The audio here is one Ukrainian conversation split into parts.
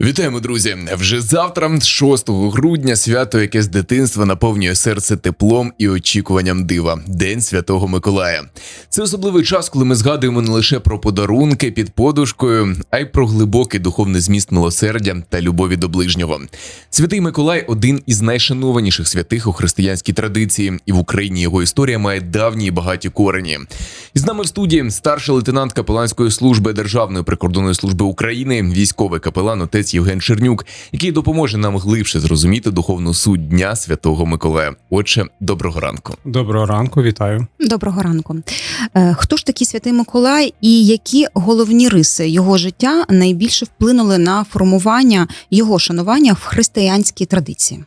Вітаємо, друзі! Вже завтра, 6 грудня, свято, яке з дитинства наповнює серце теплом і очікуванням дива День Святого Миколая. Це особливий час, коли ми згадуємо не лише про подарунки під подушкою, а й про глибокий духовний зміст милосердя та любові до ближнього. Святий Миколай один із найшанованіших святих у християнській традиції, і в Україні його історія має давні і багаті корені. І з нами в студії старший лейтенант капеланської служби Державної прикордонної служби України, військовий капелан отець Євген Чернюк, який допоможе нам глибше зрозуміти духовну суть Дня Святого Миколая. Отже, доброго ранку. Доброго ранку, вітаю. Доброго ранку. Е, Хто ж такий святий Миколай і які головні риси його життя найбільше вплинули на формування його шанування в християнській традиції?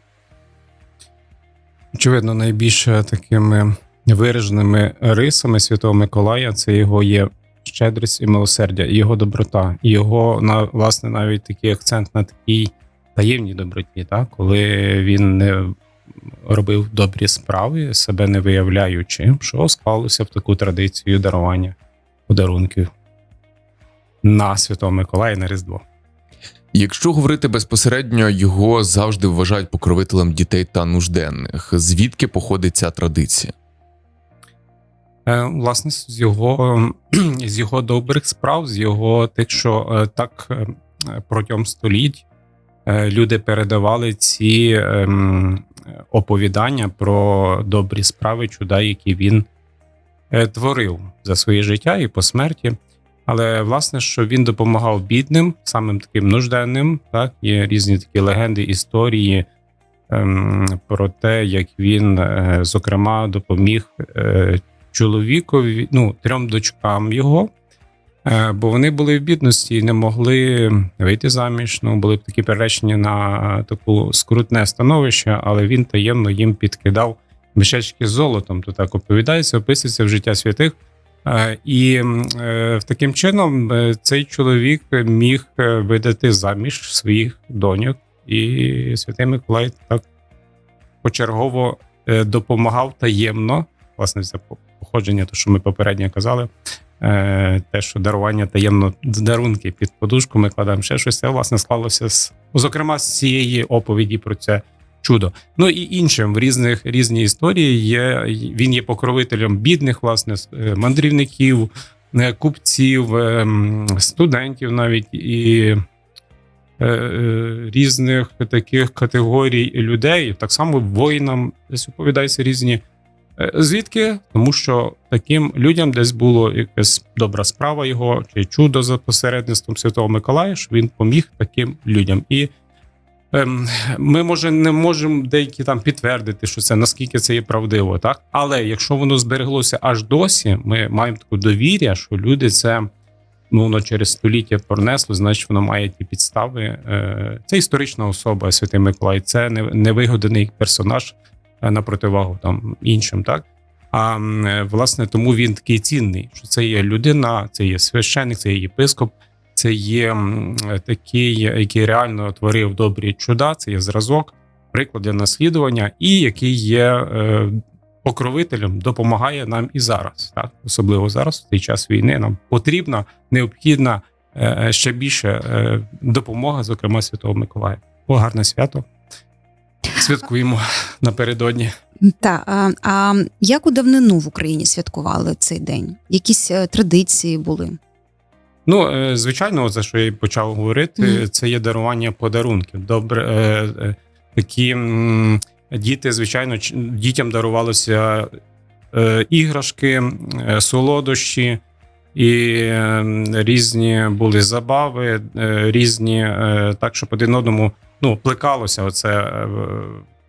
Очевидно, найбільш такими вираженими рисами Святого Миколая це його є щедрість і милосердя, і його доброта, і його на власне навіть такий акцент на такій таємній доброті, так коли він не робив добрі справи, себе не виявляючи, що склалося в таку традицію дарування подарунків на Святого Миколая на Різдво. Якщо говорити безпосередньо, його завжди вважають покровителем дітей та нужденних. Звідки походить ця традиція? Е, Власне, з його з його добрих справ, з його тих, що е, так е, протягом століть люди передавали ці ем, оповідання про добрі справи, чуда, які він творив за своє життя і по смерті. Але власне, що він допомагав бідним, самим таким нужденним, так є різні такі легенди, історії ем, про те, як він, е, зокрема, допоміг е, чоловікові, ну, трьом дочкам його, е, бо вони були в бідності і не могли вийти заміж. Ну, були б такі переречені на таку скрутне становище, але він таємно їм підкидав мішечки з золотом. То так оповідається, описується в життя святих. Е, І е, таким чином цей чоловік міг видати заміж своїх доньок, і святий Миколай так почергово допомагав таємно. Власне, це походження, то що ми попередньо казали. е, Те, що дарування таємно дарунки під подушку, ми кладемо ще щось. Це власне склалося з, зокрема, з цієї оповіді про це чудо. Ну і іншим в різних різні історії є. Він є покровителем бідних, власне, е, мандрівників, е, купців, студентів, навіть і різних таких категорій людей. Так само воїнам десь оповідаються різні. Е, Звідки? Тому що таким людям десь було якась добра справа його чи чудо за посередництвом Святого Миколая, що він поміг таким людям. І ем, ми може не можемо деякі там підтвердити, що це наскільки це є правдиво, так але якщо воно збереглося аж досі, ми маємо таку довір'я, що люди це ну воно через століття пронесло, значить воно має ті підстави. Е, Це історична особа, Святий Миколай, це не- невигаданий персонаж на противагу там іншим, так. А е, власне тому він такий цінний, що це є людина, це є священник, це є єпископ, це є е, такий, який реально творив добрі чуда, це є зразок, приклад для наслідування, і який є е, покровителем, допомагає нам і зараз. Так, особливо зараз, в цей час війни, нам потрібна необхідна е, ще більше е, допомога, зокрема Святого Миколая. О, гарне свято. Святкуємо напередодні. Та а, а як у давнину в Україні святкували цей день? Якісь е, традиції були? Ну, е, звичайно, за що я й почав говорити, Мгм. це є дарування подарунків. Добре, е, такі діти, звичайно, дітям дарувалося е, іграшки, солодощі. І різні були забави, різні так, щоб один одному ну, плекалося оце е,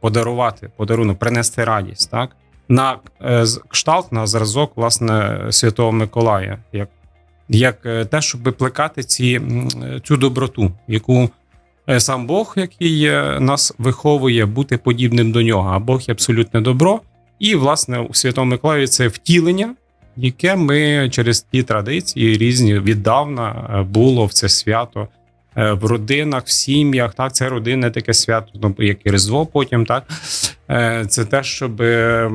подарувати подарунок, принести радість, так на е, кшталт на зразок власне Святого Миколая, як як е, те, щоб плекати ці, цю доброту, яку сам Бог, який нас виховує бути подібним до нього, а Бог є абсолютне добро. І, власне, у Святому Миколаї це втілення, яке ми через ті традиції різні віддавна було в це свято в родинах, в сім'ях. Так, це родинне таке свято, ну, як і Різдво потім, так. Е, Це те, щоб е,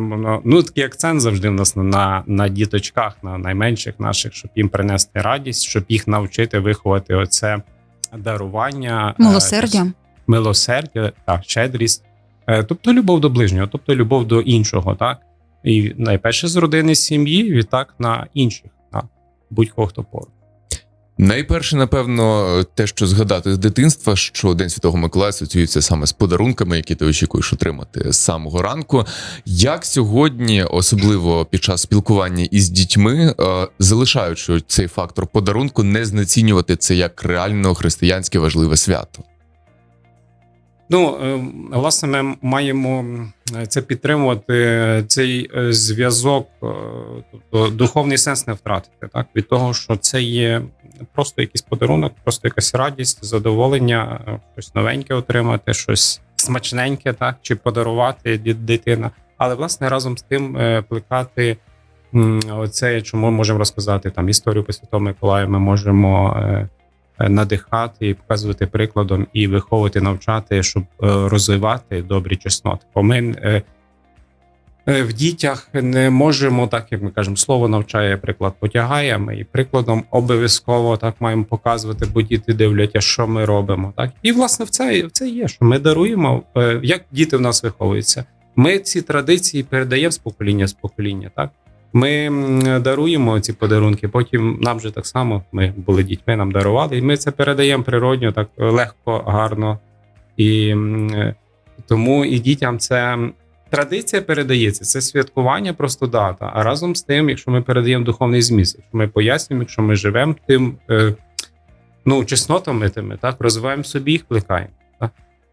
ну такий акцент завжди в нас на, на діточках, на найменших наших, щоб їм принести радість, щоб їх навчити виховати оце дарування, е, Милосердя. милосердя, так, щедрість, Е, тобто любов до ближнього, тобто любов до іншого, так і найперше з родини з сім'ї, відтак на інших, на будь-кого хто поруч. Найперше, напевно, те, що згадати з дитинства, що День Святого Миколая асоціюється саме з подарунками, які ти очікуєш отримати з самого ранку. Як сьогодні, особливо під час спілкування із дітьми, е, залишаючи цей фактор подарунку, не знецінювати це як реально християнське важливе свято? Ну, е, власне, ми маємо е, це підтримувати, е, цей зв'язок, тобто духовний сенс не втратити, так від того, що це є просто якийсь подарунок, просто якась радість, задоволення, щось новеньке отримати, щось смачненьке, так чи подарувати дитина. Але власне разом з тим плекати оце, чому ми можемо розказати там історію по Святому Миколаю, ми можемо. Е, надихати і показувати прикладом, і виховувати, навчати, щоб е, розвивати добрі чесноти. Бо ми е, в дітях не можемо, так як ми кажемо, слово навчає, приклад потягає. Ми і прикладом обов'язково так маємо показувати, бо діти дивляться, що ми робимо. Так і власне в це в це є, що ми даруємо. Як діти в нас виховуються. Ми ці традиції передаємо з покоління з покоління. Так ми даруємо ці подарунки. Потім нам же так само. Ми були дітьми, нам дарували, і ми це передаємо природньо, так легко, гарно. І е, тому і дітям це традиція передається. Це святкування, просто дата. А разом з тим, якщо ми передаємо духовний зміст, якщо ми пояснюємо, якщо ми живемо тим е, ну, чеснотами тими, так розвиваємо собі їх, плекаємо.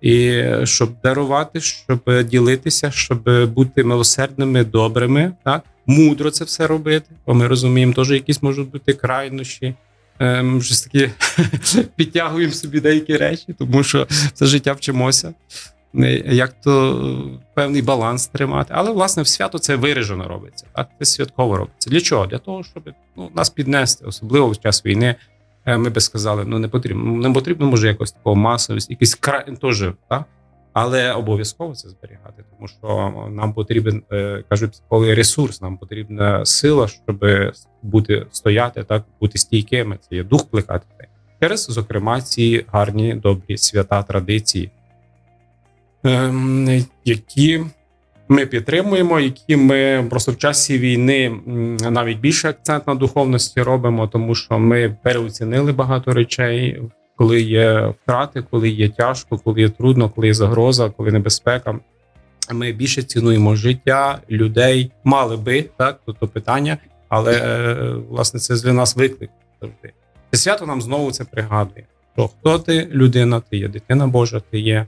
І щоб дарувати, щоб ділитися, щоб бути милосердними, добрими, так мудро це все робити. Бо ми розуміємо, теж якісь можуть бути крайнощі. Ем, щось такі підтягуємо собі деякі речі, тому що все життя вчимося. Е, Як то певний баланс тримати. Але власне в свято це виражено робиться. Так, це святково робиться. Для чого? Для того, щоб ну, нас піднести, особливо в час війни. Е, Ми би сказали, ну не потрібно. Ну, Не потрібно, може, якось такого масовість, якийсь край теж, так? але обов'язково це зберігати, тому що нам потрібен, е, кажуть психологи, ресурс, нам потрібна сила, щоб бути стояти, так бути стійкими. Це є дух плекати через, зокрема, ці гарні добрі свята традиції, ем, які ми підтримуємо, які ми просто в часі війни навіть більше акцент на духовності робимо, тому що ми переоцінили багато речей, коли є втрати, коли є тяжко, коли є трудно, коли є загроза, коли небезпека. Ми більше цінуємо життя людей, мали би так, тобто питання, але е, власне це для нас виклик завжди. Це свято нам знову це пригадує. Що хто ти людина, ти є дитина Божа, ти є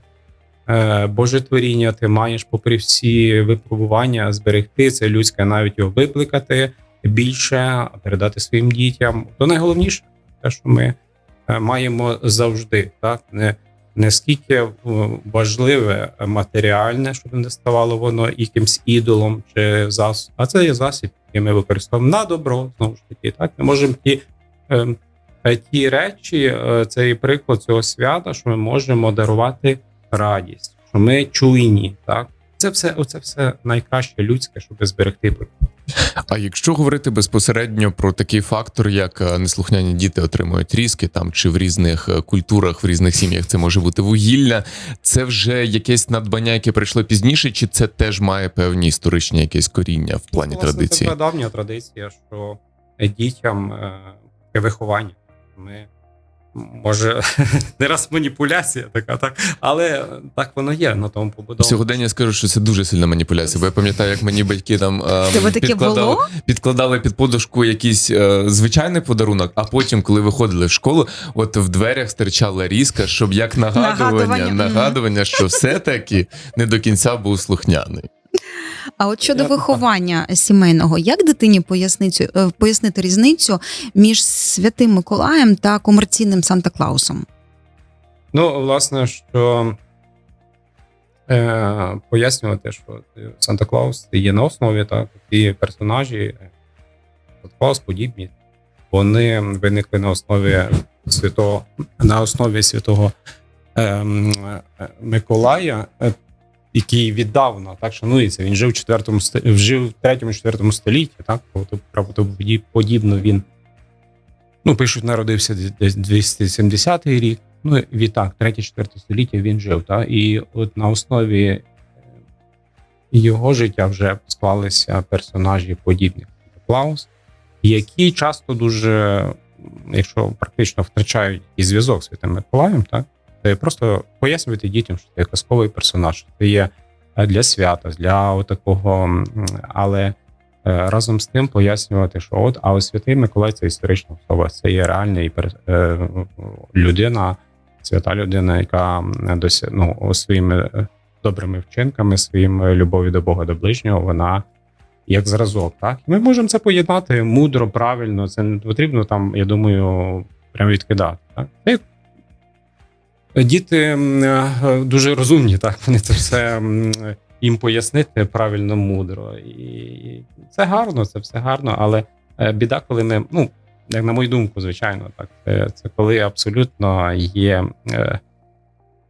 Боже творіння, ти маєш, попри всі випробування, зберегти це людське, навіть його викликати більше, передати своїм дітям. То найголовніше, те, що ми е, маємо завжди, так не, не скільки е, важливе матеріальне, щоб не ставало воно якимсь ідолом чи засобом, а це є засіб, який ми використовуємо на добро. Знову ж таки, так ми можемо ті. е, е, Ті речі, е, цей приклад цього свята, що ми можемо дарувати радість, що ми чуйні, так це все, оце все найкраще людське, щоб зберегти. А якщо говорити безпосередньо про такий фактор, як е, неслухняні діти отримують різки, там чи в різних е, культурах, в різних сім'ях це може бути вугілля, це вже якесь надбання, яке прийшло пізніше, чи це теж має певні історичні якесь коріння в плані власне, традиції? Це давня традиція, що дітям е, виховання. Ми може не раз маніпуляція така, так але так воно є на тому побудовано. Сьогодні я скажу, що це дуже сильна маніпуляція, бо я пам'ятаю, як мені батьки там е, таке підкладали, було? підкладали під подушку якийсь е, звичайний подарунок, а потім, коли виходили в школу, от в дверях стирчала різка, щоб як нагадування, Нагадування, нагадування, що все-таки не до кінця був слухняний. А от щодо Я- виховання сімейного, як дитині пояснити, е, пояснити різницю між святим Миколаєм та комерційним Санта Клаусом? Ну, власне, що е, пояснювати, що Санта Клаус є на основі, так, ті персонажі, е, Санта Клаус подібні, вони виникли на основі святого, на основі святого е, е, Миколая, який віддавна так шанується. Він жив в 4 жив в 3-4 столітті, так, тобто правдоподібно він. Ну, пишуть, народився десь 270 рік. ну відтак, 3-4 століття він жив. Та? І от на основі е, його життя вже склалися персонажі подібних Клаус, які часто дуже, якщо практично втрачають і зв'язок з Святим Миколаєм, так просто пояснювати дітям, що це казковий персонаж, що це є е, для свята, для такого, але е, разом з тим пояснювати, що от, а ось Святий Миколай це історична особа, це є реальний пер- е, людина, свята людина, яка досі ну, своїми добрими вчинками, своїм любов'ю до Бога до ближнього, вона як зразок. Так, ми можемо це поєднати мудро, правильно. Це не потрібно там, я думаю, прям відкидати. Так, Це Діти е, дуже розумні, так? Вони це все їм пояснити правильно, мудро. І це гарно, це все гарно, але е, біда, коли ми, ну як на мою думку, звичайно, так це, це коли абсолютно є е,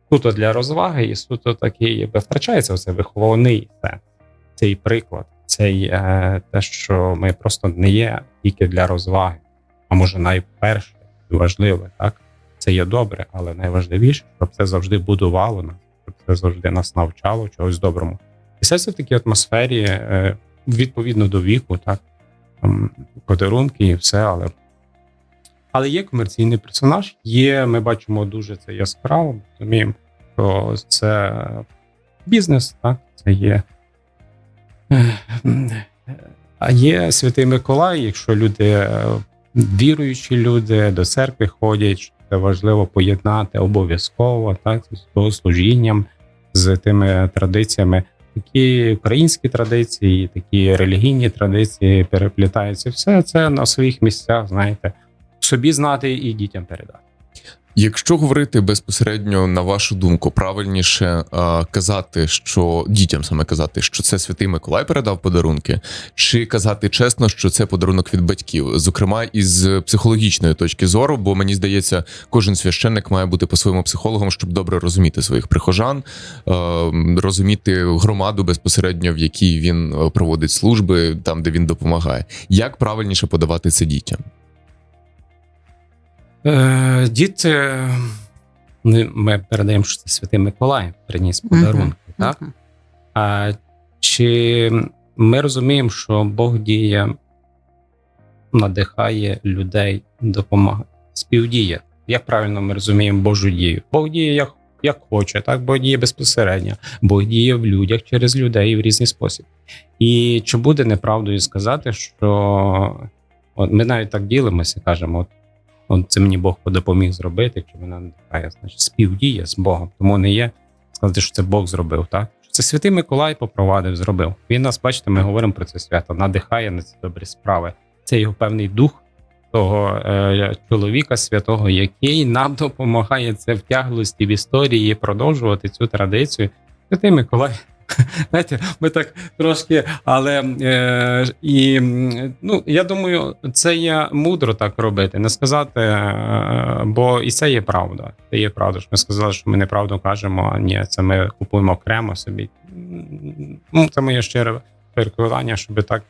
суто для розваги, і суто такий втрачається оце виховний сенс, цей приклад, цей е, те, що ми просто не є тільки для розваги, а може найперше важливе, так це є добре, але найважливіше, щоб це завжди будувало нас, щоб це завжди нас навчало чогось доброму. І все це в такій атмосфері, е, відповідно до віку, так там, подарунки і все, але. Але є комерційний персонаж, є, ми бачимо дуже це яскраво, розуміємо, що це бізнес, так, це є. А є Святий Миколай, якщо люди е, віруючі люди до церкви ходять, це важливо поєднати обов'язково так з богослужінням, з тими традиціями. Такі українські традиції, такі релігійні традиції переплітаються. Все це на своїх місцях, знаєте, собі знати і дітям передати. Якщо говорити безпосередньо на вашу думку, правильніше казати, що дітям саме казати, що це святий Миколай передав подарунки, чи казати чесно, що це подарунок від батьків, зокрема із психологічної точки зору, бо мені здається, кожен священник має бути по-своєму психологом, щоб добре розуміти своїх прихожан, розуміти громаду безпосередньо, в якій він е, проводить служби, там де він допомагає. Як правильніше подавати це дітям? Е, діти, ми передаємо, що це Святий Миколай приніс подарунки, так? Мгм. А чи ми розуміємо, що Бог діє, надихає людей, допомагає, співдіє? Як правильно ми розуміємо Божу дію? Бог діє як, як хоче, так? Бог діє безпосередньо, Бог діє в людях через людей в різний спосіб. І чи буде неправдою сказати, що от ми навіть так ділимося, кажемо, от, от це мені Бог допоміг зробити, якщо мене надихає, значить співдіє з Богом, тому не є сказати, що це Бог зробив, так? Що Це Святий Миколай попровадив, зробив. Він нас, бачите, ми говоримо про це свято, надихає на ці добрі справи. Це його певний дух того е, чоловіка святого, який нам допомагає це в тяглості в історії продовжувати цю традицію. Святий Миколай. Знаєте, ми так трошки, але е, і ну я думаю, це є мудро так робити, не сказати, е, бо і це є правда. Це є правда. Що ми сказали, що ми неправду кажемо. а Ні, це ми купуємо окремо собі. Ну, це моє щире переконання, щоб так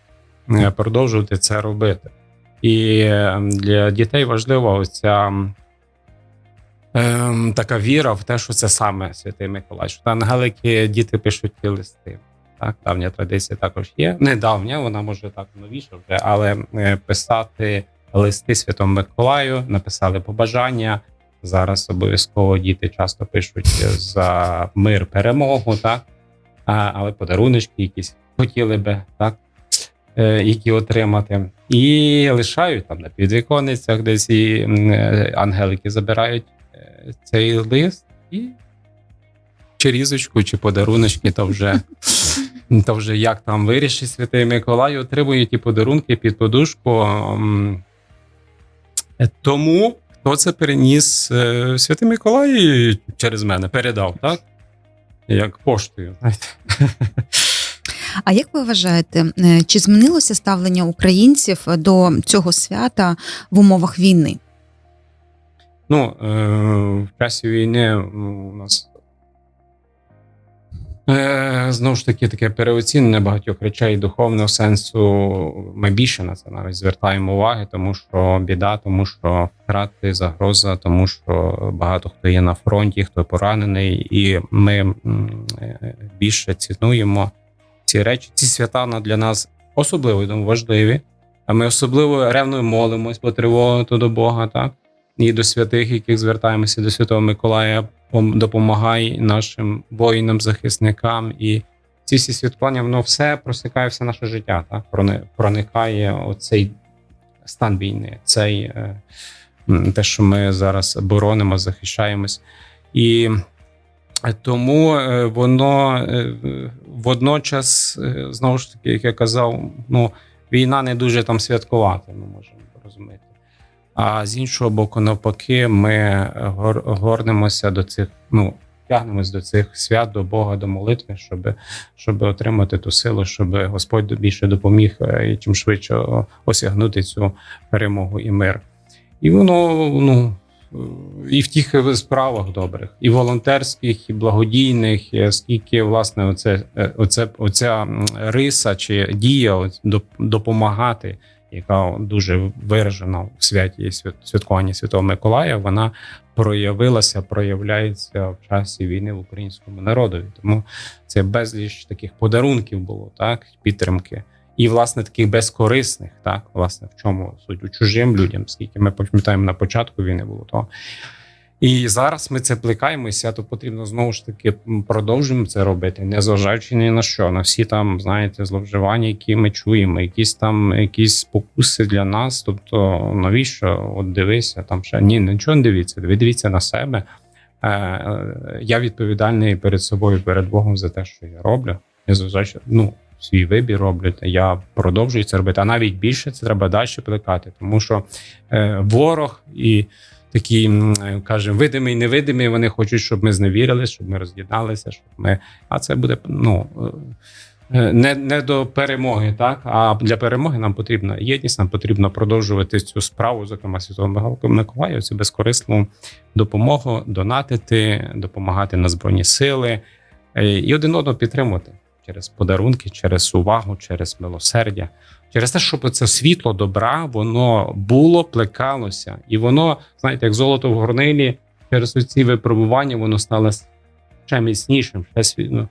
е, продовжувати це робити. І е, для дітей важлива оця ем, така віра в те, що це саме Святий Миколай. Що ангелики діти пишуть ті листи. Так, давня традиція також є. Не давня, вона може так новіша вже, але е, писати листи Святому Миколаю, написали побажання. Зараз обов'язково діти часто пишуть за мир, перемогу, так а, але подаруночки якісь хотіли би, так, е, які отримати. І лишають там на підвіконницях, десь і е, ангелики забирають цей лист і чи різочку, чи подаруночки, то вже, то вже як там вирішить Святий Миколай, отримує ті подарунки під подушку. Е, Тому хто це переніс е, Святий Миколай через мене передав, так? Як поштою, знаєте. А як ви вважаєте, е, чи змінилося ставлення українців до цього свята в умовах війни? Ну, е, в часі війни у нас Е, Знову ж таки, таке переоцінення багатьох речей духовного сенсу. Ми більше на це навіть звертаємо уваги, тому що біда, тому що втрати, загроза, тому що багато хто є на фронті, хто поранений, і ми е, більше цінуємо ці речі. Ці свята для нас особливо важливі. А ми особливо ревно молимось по тривогу до Бога, так і до святих, яких звертаємося до Святого Миколая, пом- допомагай нашим воїнам, захисникам. І ці всі святкування, воно все просикає все наше життя, так проникає оцей стан війни, цей е, те, що ми зараз боронимо, захищаємось. І тому е, воно е, водночас, е, знову ж таки, як я казав, ну війна не дуже там святкувати, ми можемо розуміти. А з іншого боку, навпаки, ми гор, горнемося до цих, ну тягнемось до цих свят, до Бога, до молитви, щоб, щоб отримати ту силу, щоб Господь більше допоміг е, і чим швидше осягнути цю перемогу і мир. І воно ну. І в тих справах добрих, і волонтерських, і благодійних, і скільки власне оце, е, оце, оця риса чи дія допомагати, яка дуже виражена в святі святкування Святого Миколая, вона проявилася, проявляється в часі війни в українському народові. Тому це безліч таких подарунків було, так підтримки. І власне таких безкорисних, так власне в чому суть у чужим людям, скільки ми пам'ятаємо на початку війни було то. І зараз ми це плекаємо, і свято потрібно знову ж таки продовжуємо це робити, незважаючи ні на що, на всі там, знаєте, зловживання, які ми чуємо, якісь там якісь спокуси для нас. Тобто, навіщо? От дивися, там ще ні, нічого не дивіться. Ви дивіться на себе. Е, е, Я відповідальний перед собою, перед Богом за те, що я роблю. Незважаючи, ну, свій вибір роблю, я продовжую це робити. А навіть більше це треба далі плекати, тому що е, ворог і такі, е, кажемо, видимий, невидимий, вони хочуть, щоб ми зневірилися, щоб ми роз'єдналися, щоб ми. А це буде ну. е, Не, не до перемоги, так а для перемоги нам потрібна єдність, нам потрібно продовжувати цю справу, зокрема Святого Миколая, цю безкорисну допомогу, донатити, допомагати на збройні сили е, і один одного підтримувати через подарунки, через увагу, через милосердя, через те, щоб це світло добра, воно було, плекалося, і воно, знаєте, як золото в горнилі, через ці випробування воно стало ще міцнішим, ще сві- ну,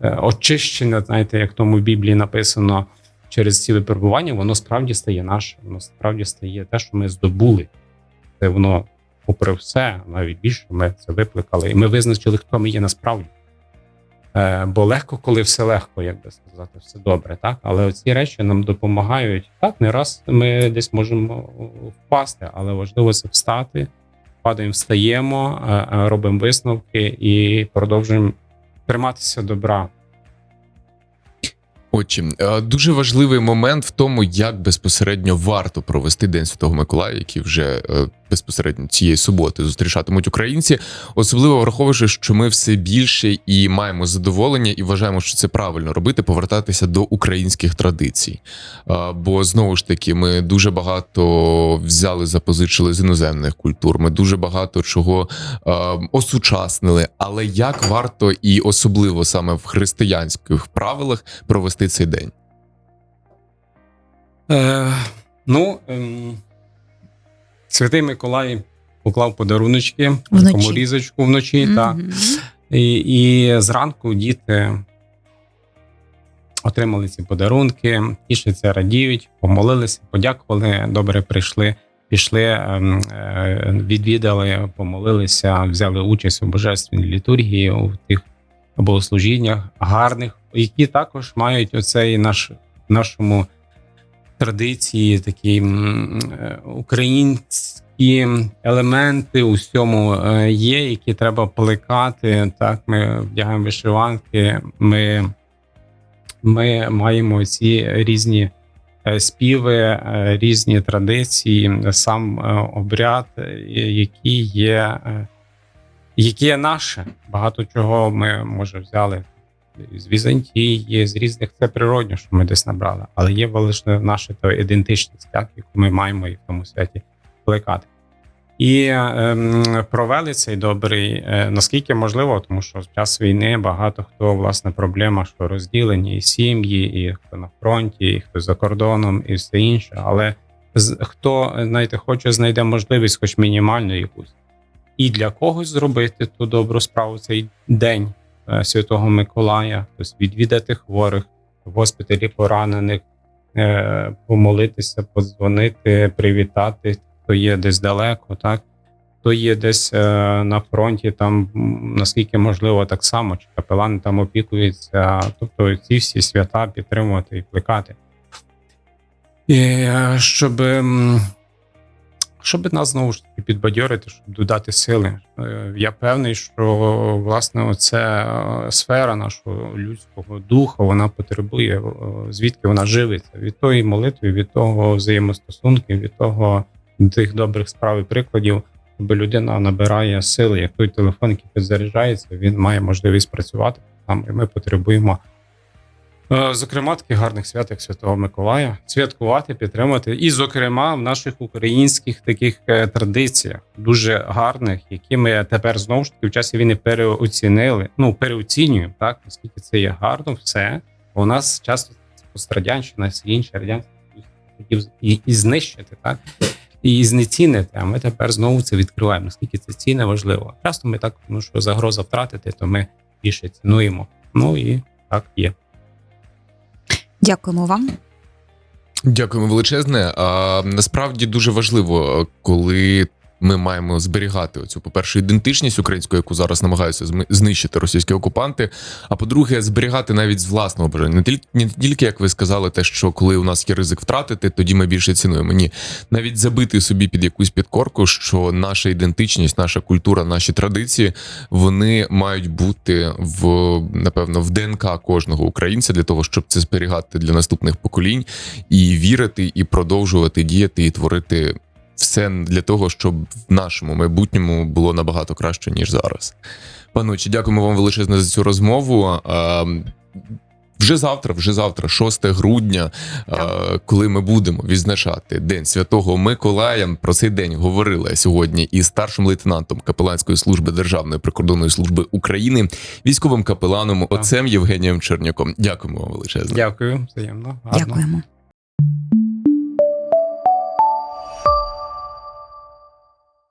е, очищене, знаєте, як тому в Біблії написано. Через ці випробування воно справді стає наше, воно справді стає те, що ми здобули. Це воно, попри все, навіть більше ми це викликали, і ми визначили, хто ми є насправді. Е, бо легко, коли все легко, як би сказати, все добре, так? Але ці речі нам допомагають. Так, не раз ми десь можемо впасти, але важливо це встати, падаємо, встаємо, е, е, робимо висновки і продовжуємо триматися добра. Отче, е, дуже важливий момент в тому, як безпосередньо варто провести День Святого Миколая, який вже е, безпосередньо цієї суботи зустрічатимуть українці, особливо враховуючи, що ми все більше і маємо задоволення, і вважаємо, що це правильно робити, повертатися до українських традицій. Е, Бо знову ж таки, ми дуже багато взяли, запозичили з іноземних культур. Ми дуже багато чого осучаснили. Але як варто і особливо саме в християнських правилах провести цей день? Е, ну, ем, Святий Миколай поклав подаруночки, Вночі. такому різочку вночі. Так. Мгм. І, і зранку діти отримали ці подарунки, тішаться, радіють, помолилися, подякували, добре прийшли, пішли, ем, е, відвідали, помолилися, взяли участь у божественній літургії, у тих богослужіннях гарних, які також мають оцей наш нашому традиції, такі е, українські елементи у всьому е, є, які треба плекати. Так, ми вдягаємо вишиванки, ми, ми маємо ці різні е, співи, різні традиції, сам обряд, які є, е, є наше. Багато чого ми може взяли з Візантії, з різних це природньо, що ми десь набрали, але є лише наша то ідентичність, так яку ми маємо і в тому святі плекати. І ем, провели цей добрий, е, наскільки можливо, тому що в час війни багато хто власне проблема, що розділені і сім'ї, і хто на фронті, і хто за кордоном, і все інше. Але з- хто знаєте, хоче, знайде можливість, хоч мінімальну якусь, і для когось зробити ту добру справу. Цей день е, Святого Миколая, тобто відвідати хворих в госпіталі поранених, е, помолитися, подзвонити, привітати, хто є десь далеко, так? Хто є десь е, на фронті, там наскільки можливо, так само, чи капелани там опікуються, тобто ці всі свята підтримувати і плекати. І, щоб, щоб нас знову ж таки підбадьорити, щоб додати сили. Е, Я певний, що власне оця е, сфера нашого людського духа вона потребує, е, звідки вона живиться від тої молитви, від того взаємостосунків, від того тих добрих справ і прикладів, бо людина набирає сили, як той телефон, який підзаряджається, він має можливість працювати там, і ми потребуємо. Е, Зокрема, таких гарних свят, як Святого Миколая, святкувати, підтримати, і, зокрема, в наших українських таких е, традиціях, дуже гарних, які ми тепер знову ж таки в часі війни переоцінили. Ну переоцінюємо так, наскільки це є гарно, все у нас часто пострадянщина, радянський хотів і, і знищити, так і знецінити. А ми тепер знову це відкриваємо. Наскільки це цінне важливо. Часто ми так, тому що загроза втратити, то ми більше цінуємо. Ну і так є. Дякуємо вам. Дякуємо величезне. А насправді дуже важливо, коли ми маємо зберігати оцю, по-перше, ідентичність українську, яку зараз намагаються знищити російські окупанти. А по-друге, зберігати навіть з власного бажання. Не тільки не тільки як ви сказали, те, що коли у нас є ризик втратити, тоді ми більше цінуємо. Ні, навіть забити собі під якусь підкорку, що наша ідентичність, наша культура, наші традиції вони мають бути в напевно в ДНК кожного українця для того, щоб це зберігати для наступних поколінь і вірити, і продовжувати діяти, і творити все для того, щоб в нашому майбутньому було набагато краще ніж зараз. Паночі, дякуємо вам величезно за цю розмову. Вже завтра, вже завтра, 6 грудня, коли ми будемо відзначати День Святого Миколая. Про цей день говорили сьогодні із старшим лейтенантом капеланської служби Державної прикордонної служби України, військовим капеланом отцем Євгенієм Черняком. Дякуємо вам величезно. Дякую, взаємно. Гарно. Дякуємо.